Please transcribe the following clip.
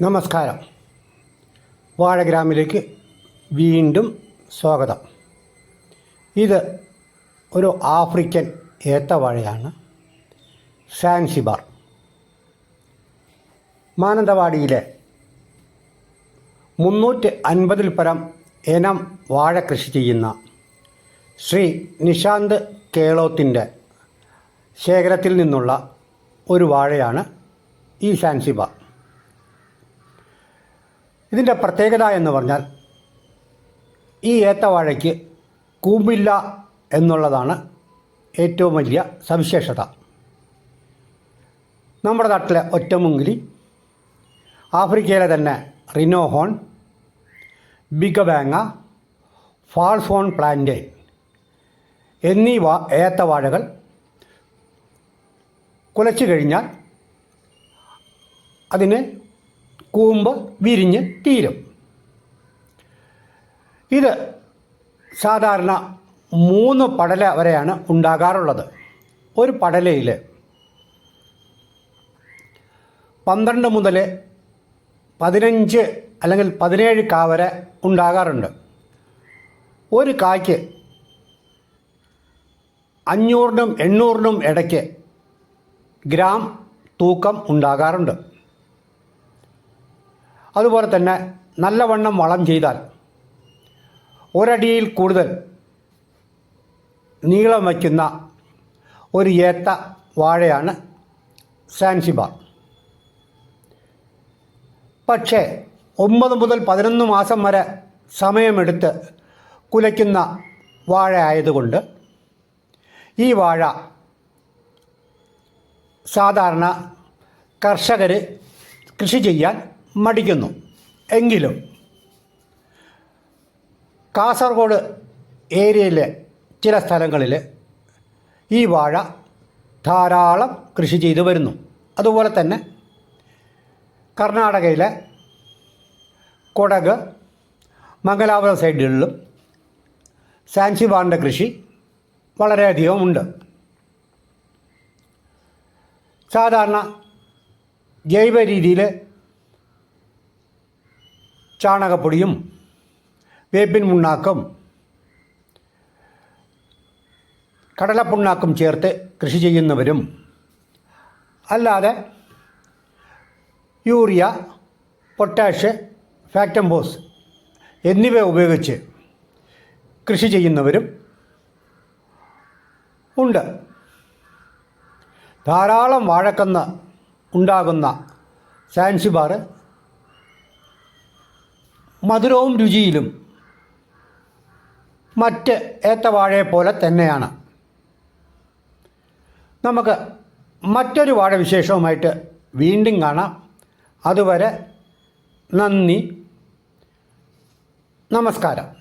നമസ്കാരം. വാഴഗ്രാമിലേക്ക് വീണ്ടും സ്വാഗതം. ഇത് ഒരു ആഫ്രിക്കൻ ഏത്തവാഴയാണ്. സാൻസിബാർ. മാനന്തവാടിയിലെ മുന്നൂറ്റി അൻപതിൽ പരം ഇനം വാഴ കൃഷി ചെയ്യുന്ന ശ്രീ നിശാന്ത് കേളോത്തിന്റെ ശേഖരത്തിൽ നിന്നുള്ള ഒരു വാഴയാണ് ഈ സാൻസിബാർ. ഇതിന്റെ പ്രത്യേകത എന്ന് പറഞ്ഞാൽ ഈ ഏത്തവാഴയ്ക്ക് കൂമ്പില്ല എന്നുള്ളതാണ് ഏറ്റവും വലിയ സവിശേഷത. നമ്മുടെ നാട്ടിലെ ഒറ്റമുങ്കിലി ആഫ്രിക്കയിലെ തന്നെ റിനോഹോൺ ബിഗബാങ്ങ ഫാൾഫോൺ പ്ലാന്റൈൻ എന്നീ വാ ഏത്തവാഴകൾ കുലച്ചു കഴിഞ്ഞാൽ അതിന് കൂമ്പ് വിരിഞ്ഞ് തീരും. ഇത് സാധാരണ മൂന്ന് പടല വരെയാണ് ഉണ്ടാകാറുള്ളത്. ഒരു പടലയിൽ പന്ത്രണ്ട് മുതൽ പതിനഞ്ച് അല്ലെങ്കിൽ പതിനേഴ് കാ വരെ ഉണ്ടാകാറുണ്ട്. ഒരു കായ്ക്ക് അഞ്ഞൂറിനും എണ്ണൂറിനും ഇടയ്ക്ക് ഗ്രാം തൂക്കം ഉണ്ടാകാറുണ്ട്. അതുപോലെ തന്നെ നല്ലവണ്ണം വളം ചെയ്താൽ ഒരടിയിൽ കൂടുതൽ നീളം വയ്ക്കുന്ന ഒരു ഏത്ത വാഴയാണ് സാൻസിബാർ പക്ഷേ ഒമ്പത് മുതൽ പതിനൊന്ന് മാസം വരെ സമയമെടുത്ത് കുലയ്ക്കുന്ന വാഴ ആയതുകൊണ്ട് ഈ വാഴ സാധാരണ കർഷകർ കൃഷി ചെയ്യാൻ മടിക്കുന്നു. എങ്കിലും കാസർഗോഡ് ഏരിയയിലെ ചില സ്ഥലങ്ങളിൽ ഈ വാഴ ധാരാളം കൃഷി ചെയ്തു വരുന്നു. അതുപോലെ തന്നെ കർണാടകയിലെ കൊടക് മംഗലാപുരം സൈഡുകളിലും സാൻസിബാറിന്റെ കൃഷി വളരെയധികം ഉണ്ട്. സാധാരണ ജൈവ രീതിയിൽ ചാണകപ്പൊടിയും വേപ്പിൻ മുണ്ണാക്കും കടലപ്പുണ്ണാക്കും ചേർത്ത് കൃഷി ചെയ്യുന്നവരും അല്ലാതെ യൂറിയ പൊട്ടാഷ് ഫാക്ടംബോസ് എന്നിവ ഉപയോഗിച്ച് കൃഷി ചെയ്യുന്നവരും ഉണ്ട്. ധാരാളം വാഴക്കന്ന് ഉണ്ടാകുന്ന സാൻസിബാർ മധുരവും രുചിയിലും മറ്റ് ഏത്തവാഴയെ പോലെ തന്നെയാണ്. നമുക്ക് മറ്റൊരു വാഴ വിശേഷവുമായിട്ട് വീണ്ടും കാണാം. അതുവരെ നന്ദി. നമസ്കാരം.